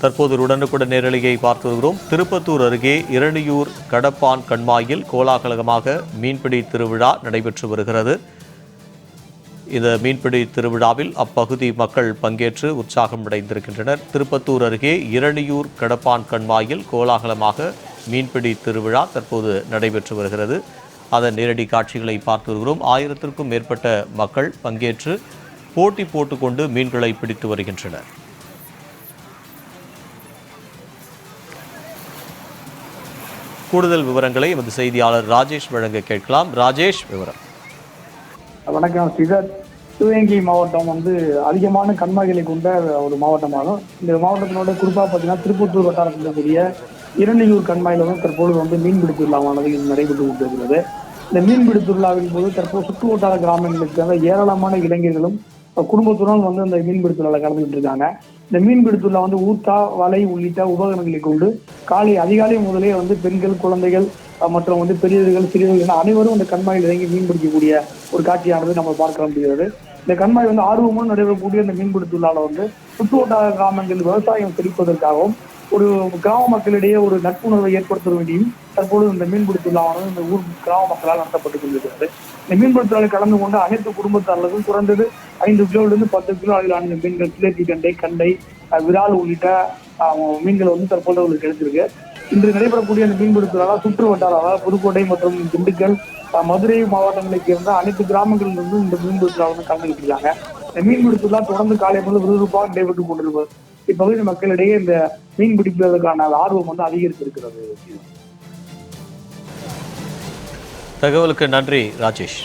தற்போது உடனுக்குடன் நேரலையை பார்த்து வருகிறோம். திருப்பத்தூர் அருகே இரணியூர் கடப்பான் கண்மாயில் கோலாகலமாக மீன்பிடி திருவிழா நடைபெற்று வருகிறது. இந்த மீன்பிடி திருவிழாவில் அப்பகுதி மக்கள் பங்கேற்று உற்சாகம் அடைந்திருக்கின்றனர். திருப்பத்தூர் அருகே இரணியூர் கடப்பான் கண்மாயில் கோலாகலமாக மீன்பிடி திருவிழா தற்போது நடைபெற்று வருகிறது. அதன் நேரடி காட்சிகளை பார்த்து வருகிறோம். ஆயிரத்திற்கும் மேற்பட்ட மக்கள் பங்கேற்று போட்டி போட்டுக்கொண்டு மீன்களை பிடித்து வருகின்றனர். கூடுதல் விவரங்களை எமது செய்தியாளர் ராஜேஷ் வழங்க கேட்கலாம். ராஜேஷ் விவரம். வணக்கம் ஸ்ரீதர். சிவகங்கை மாவட்டம் வந்து அதிகமான கண்மாய்களை கொண்ட ஒரு மாவட்டமாகும். இந்த மாவட்டத்தினோட குறிப்பாக பார்த்தீங்கன்னா திருப்பத்தூர் வட்டாரத்தில் இருக்கக்கூடிய இரணியூர் கண்மாயில் வந்து தற்போது வந்து மீன்பிடி திருவிழாவானது நடைபெற்று கொண்டிருக்கிறது. இந்த மீன்பிடி திருவிழாவின் போது தற்போது சுற்று வட்டார கிராமங்களுக்கு ஏராளமான இளைஞர்களும் குடும்பத்துடன் வந்து அந்த மீன்பிடி திருவிழா கலந்துகிட்டு இருக்காங்க. இந்த மீன்பிடித்துள்ள வந்து ஊத்தா வலை உள்ளிட்ட உபகரணங்களை கொண்டு காலை அதிகாலை முதலே வந்து பெண்கள் குழந்தைகள் மற்றும் வந்து பெரியவர்கள் சிறியவர்கள் என அனைவரும் இந்த கண்மாயில் இறங்கி மீன் பிடிக்கக்கூடிய ஒரு காட்சியானது நம்ம பார்க்க முடிகிறது இந்த கண்மாய் வந்து ஆர்வமும் நடைபெறக்கூடிய இந்த மீன்பிடித்துள்ளால வந்து சுற்றுவட்டார கிராமங்கள் விவசாயம் செழிப்பதற்காகவும் ஒரு கிராம மக்களிடையே ஒரு நட்புணர்வை ஏற்படுத்த வேண்டியும் தற்போது இந்த மீன்பிடி இந்த ஊர் கிராம மக்களால் நடத்தப்பட்டுக் கொண்டிருக்கிறது. இந்த மீன்பிடி கலந்து கொண்டு அனைத்து குடும்பத்தார்களும் குறைந்தது ஐந்து கிலோவிலிருந்து பத்து கிலோ அளவிலான மீன்கள் சிலேத்தி கண்டை கண்டை விரால் உள்ளிட்ட மீன்கள் வந்து தற்போது அவங்களுக்கு கிடைச்சிருக்கு. இன்று நடைபெறக்கூடிய அந்த மீன்பிடி சுற்று வட்டார அதாவது புதுக்கோட்டை மற்றும் திண்டுக்கல் மதுரை மாவட்டங்களைச் சேர்ந்த அனைத்து கிராமங்களிலிருந்து இந்த மீன்பிடி தொழிலாளர் வந்து கலந்துக்கிட்டு இருக்காங்க இந்த மீன்பிடி தொடர்ந்து காலை முதல் விறுவிறுப்பாக நடைபெற்றுக் கொண்டிருப்பது இப்பகுதி மக்களிடையே இந்த மீன் பிடிப்பதற்கான ஆர்வம் வந்து அதிகரித்திருக்கிறது. தகவலுக்கு நன்றி ராஜேஷ்.